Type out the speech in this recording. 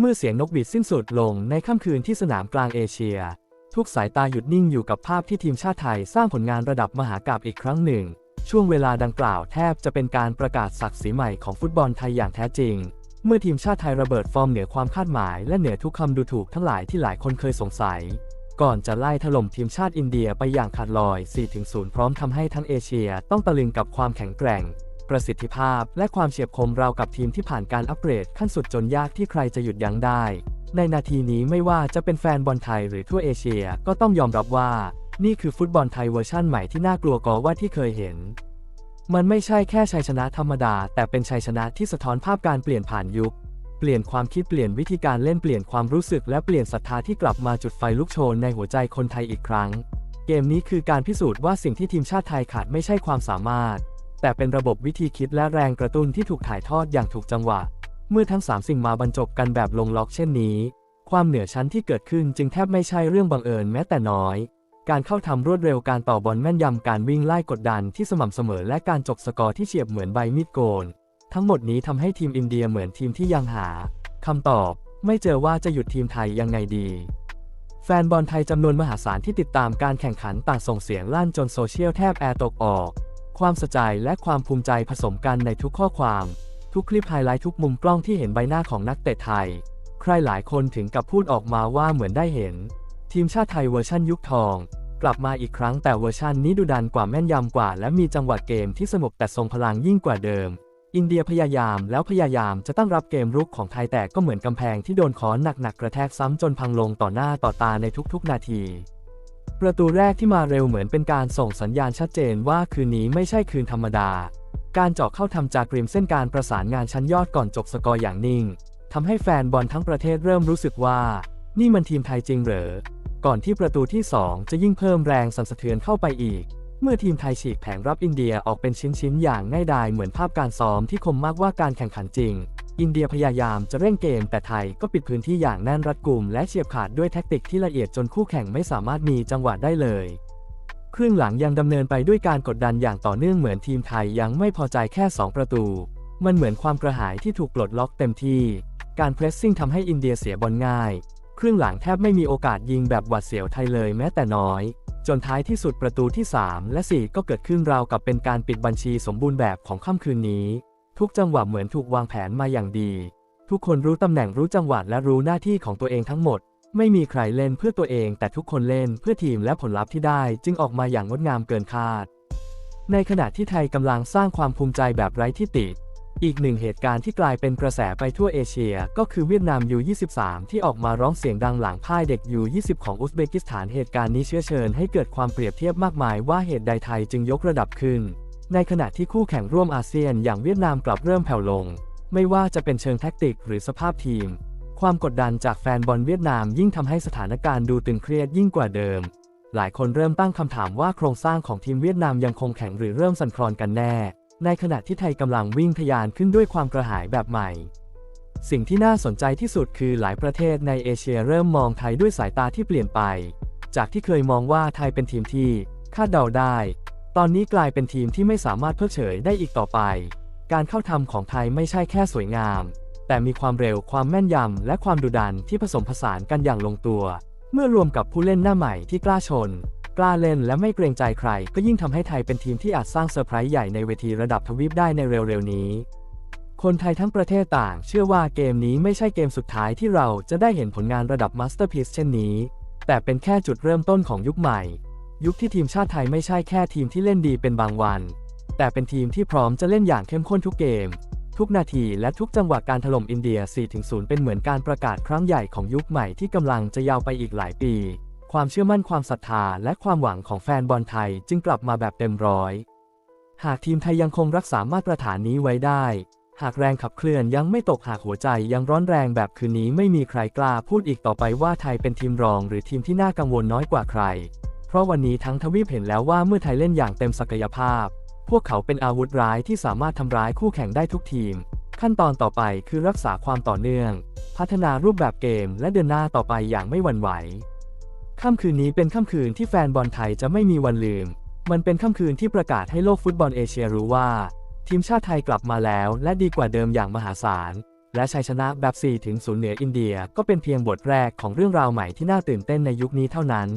เมื่อเสียงนกหวีดสิ้นสุดลงในค่ำคืนที่สนามกลางเอเชีย ทุกสายตาหยุดนิ่งอยู่กับภาพที่ทีมชาติไทยสร้างผลงานระดับมหากาพย์อีกครั้งหนึ่ง ช่วงเวลาดังกล่าวแทบจะเป็นการประกาศศักดิ์ศรีใหม่ของฟุตบอลไทยอย่างแท้จริง เมื่อทีมชาติไทยระเบิดฟอร์มเหนือความคาดหมาย และเหนือทุกคำดูถูกทั้งหลายที่หลายคนเคยสงสัย ก่อนจะไล่ถล่มทีมชาติอินเดียไปอย่างขาดลอย 4-0 พร้อมทำให้ทั้งเอเชียต้องตะลึงกับความแข็งแกร่ง ประสิทธิภาพ และความเฉียบคมราวกับทีมที่ผ่านการอัปเกรดขั้นสุดจนยากที่ใครจะหยุดยั้งได้ ในนาทีนี้ไม่ว่าจะเป็นแฟนบอลไทยหรือทั่วเอเชียก็ต้องยอมรับว่า นี่คือฟุตบอลไทยเวอร์ชั่นใหม่ที่น่ากลัวกว่าที่เคยเห็น มันไม่ใช่แค่ชัยชนะธรรมดา แต่เป็นชัยชนะที่สะท้อนภาพการเปลี่ยนผ่านยุคเปลี่ยนความคิดเปลี่ยนวิธีการเล่นเปลี่ยนความรู้สึกและเปลี่ยนศรัทธาที่กลับมาจุดไฟลุกโชนในหัวใจคนไทยอีกครั้ง เกมนี้คือการพิสูจน์ว่าสิ่งที่ทีมชาติไทยขาดไม่ใช่ความสามารถ แต่เป็นระบบวิธีคิดและแรงกระตุ้นที่ถูกถ่ายทอดอย่างถูกจังหวะ เมื่อทั้ง 3 สิ่งมาบรรจบกันแบบลงล็อกเช่นนี้ ความเหนือชั้นที่เกิดขึ้นจึงแทบไม่ใช่เรื่องบังเอิญแม้แต่น้อย การเข้าทำรวดเร็วการต่อบอลแม่นยำการวิ่งไล่กดดันที่สม่ำเสมอและการจบสกอร์ที่เฉียบเหมือนใบมีดโกน ทั้งหมดนี้ทำให้ทีมอินเดียเหมือนทีมที่ยังหาคำตอบไม่เจอว่าจะหยุดทีมไทยยังไงดีแฟนบอลไทยจำนวนมหาศาลที่ติดตามการแข่งขันต่างส่งเสียงลั่นจนโซเชียลแทบแอร์ตกออก ความสะใจและความภูมิใจผสมกันในทุกข้อความ ทุกคลิปไฮไลท์ทุกมุมกล้องที่เห็นใบหน้าของนักเตะไทย ใครหลายคนถึงกับพูดออกมาว่าเหมือนได้เห็น ทีมชาติไทยเวอร์ชั่นยุคทอง กลับมาอีกครั้งแต่เวอร์ชันนี้ดุดันกว่าแม่นยำกว่า และมีจังหวะเกมที่สงบแต่ทรงพลังยิ่งกว่าเดิม อินเดียพยายามแล้วพยายามจะตั้งรับเกมรุกของไทยแต่ก็เหมือนกำแพงที่โดนขอนหนักๆกระแทกซ้ำจนพังลงต่อหน้าต่อตาในทุกๆ นาที ประตูแรกที่มาเร็วเหมือนเป็นการส่งสัญญาณชัดเจนว่าคืนนี้ไม่ใช่คืนธรรมดา การเจาะเข้าทำจากริมเส้นการประสานงานชั้นยอดก่อนจบสกอร์อย่างนิ่งทำให้แฟนบอลทั้งประเทศเริ่มรู้สึกว่า นี่มันทีมไทยจริงเหรอ ก่อนที่ประตูที่ 2 จะยิ่งเพิ่มแรงสั่นสะเทือนเข้าไปอีก เมื่อทีมไทยฉีกแผงรับอินเดียออกเป็นชิ้นๆอย่างง่ายดายเหมือนภาพการซ้อมที่คมมากว่าการแข่งขันจริง อินเดียพยายามจะเร่งเกม แต่ไทยก็ปิดพื้นที่อย่างแน่นรัดกุม และเฉียบขาดด้วยแท็กติกที่ละเอียดจนคู่แข่งไม่สามารถมีจังหวะได้เลยครึ่งหลังยังดำเนินไปด้วยการกดดันอย่างต่อเนื่องเหมือนทีมไทยยังไม่พอใจแค่ 2 ประตู มันเหมือนความกระหายที่ถูกปลดล็อกเต็มที่ การเพรสซิ่งทำให้อินเดียเสียบอลง่าย ครึ่งหลังแทบไม่มีโอกาสยิงแบบหวัดเสียวไทยเลยแม้แต่น้อย จนท้ายที่สุดประตูที่ 3 และ 4 ก็เกิดขึ้นราวกับเป็นการปิดบัญชีสมบูรณ์แบบของค่ำคืนนี้ ทุกจังหวะเหมือนถูกวางแผนมาอย่างดี ทุกคนรู้ตำแหน่งรู้จังหวะและรู้หน้าที่ของตัวเองทั้งหมด ไม่มีใครเล่นเพื่อตัวเอง แต่ทุกคนเล่นเพื่อทีมและผลลัพธ์ที่ได้จึงออกมาอย่างงดงามเกินคาด ในขณะที่ไทยกำลังสร้างความภูมิใจแบบไร้ที่ติอีกหนึ่งเหตุการณ์ที่กลายเป็นกระแสไปทั่วเอเชีย ก็คือเวียดนาม U23 ที่ออกมาร้องเสียงดังหลังพ่ายเด็ก U20 ของอุซเบกิสถานเหตุการณ์นี้เชื้อเชิญให้เกิดความเปรียบเทียบมากมายว่าเหตุใดไทยจึงยกระดับขึ้น ในขณะที่คู่แข่งร่วมอาเซียนอย่างเวียดนามกลับเริ่มแผ่วลง ไม่ว่าจะเป็นเชิงแท็กติกหรือสภาพทีม ความกดดันจากแฟนบอลเวียดนามยิ่งทำให้สถานการณ์ดูตึงเครียดยิ่งกว่าเดิม หลายคนเริ่มตั้งคำถามว่าโครงสร้างของทีมเวียดนามยังคงแข็งหรือเริ่มสั่นคลอนกันแน่ ในขณะที่ไทยกำลังวิ่งทะยานขึ้นด้วยความกระหายแบบใหม่ สิ่งที่น่าสนใจที่สุดคือหลายประเทศในเอเชียเริ่มมองไทยด้วยสายตาที่เปลี่ยนไป จากที่เคยมองว่าไทยเป็นทีมที่คาดเดาได้ ตอนนี้กลายเป็นทีมที่ไม่สามารถเพิกเฉยได้อีกต่อไป การเข้าทำของไทยไม่ใช่แค่สวยงาม แต่มีความเร็วความแม่นยำและความดุดันที่ผสมผสานกันอย่างลงตัว เมื่อรวมกับผู้เล่นหน้าใหม่ที่กล้าชน กล้าเล่นและไม่เกรงใจใคร ก็ยิ่งทำให้ไทยเป็นทีมที่อาจสร้างเซอร์ไพรส์ใหญ่ในเวทีระดับทวีปได้ในเร็วๆนี้คนไทยทั้งประเทศต่างเชื่อว่าเกมนี้ไม่ใช่เกมสุดท้ายที่เราจะได้เห็นผลงานระดับมาสเตอร์พีซเช่นนี้ แต่เป็นแค่จุดเริ่มต้นของยุคใหม่ ยุคที่ทีมชาติไทยไม่ใช่แค่ทีมที่เล่นดีเป็นบางวัน แต่เป็นทีมที่พร้อมจะเล่นอย่างเข้มข้นทุกเกม ทุกนาทีและทุกจังหวะการถล่มอินเดีย 4-0 เป็นเหมือนการประกาศครั้งใหญ่ของยุคใหม่ที่กำลังจะยาวไปอีกหลายปี ความเชื่อมั่นความศรัทธาและความหวังของแฟนบอลไทยจึงกลับมาแบบเต็มร้อย หากทีมไทยยังคงรักษามาตรฐานนี้ไว้ได้ หากแรงขับเคลื่อนยังไม่ตกหากหัวใจยังร้อนแรงแบบคืนนี้ไม่มีใครกล้าพูดอีกต่อไปว่าไทยเป็นทีมรอง หรือทีมที่น่ากังวลน้อยกว่าใคร ราะวันนี้ทั้งทวีปเห็นแล้วว่าเมื่อไทยเล่นอย่างเต็มศักยภาพ พวกเขาเป็นอาวุธร้ายที่สามารถทำร้ายคู่แข่งได้ทุกทีม ขั้นตอนต่อไปคือรักษาความต่อเนื่อง พัฒนารูปแบบเกมและเดินหน้าต่อไปอย่างไม่หวั่นไหวค่ำคืนนี้เป็นค่ำคืนที่แฟนบอลไทยจะไม่มีวันลืม มันเป็นค่ำคืนที่ประกาศให้โลกฟุตบอลเอเชียรู้ว่า ทีมชาติไทยกลับมาแล้ว และดีกว่าเดิมอย่างมหาศาล และชัยชนะแบบ4ถึง0เหนืออินเดีย ก็เป็นเพียงบทแรกของเรื่องราวใหม่ที่น่าตื่นเต้นในยุคนี้เท่านั้น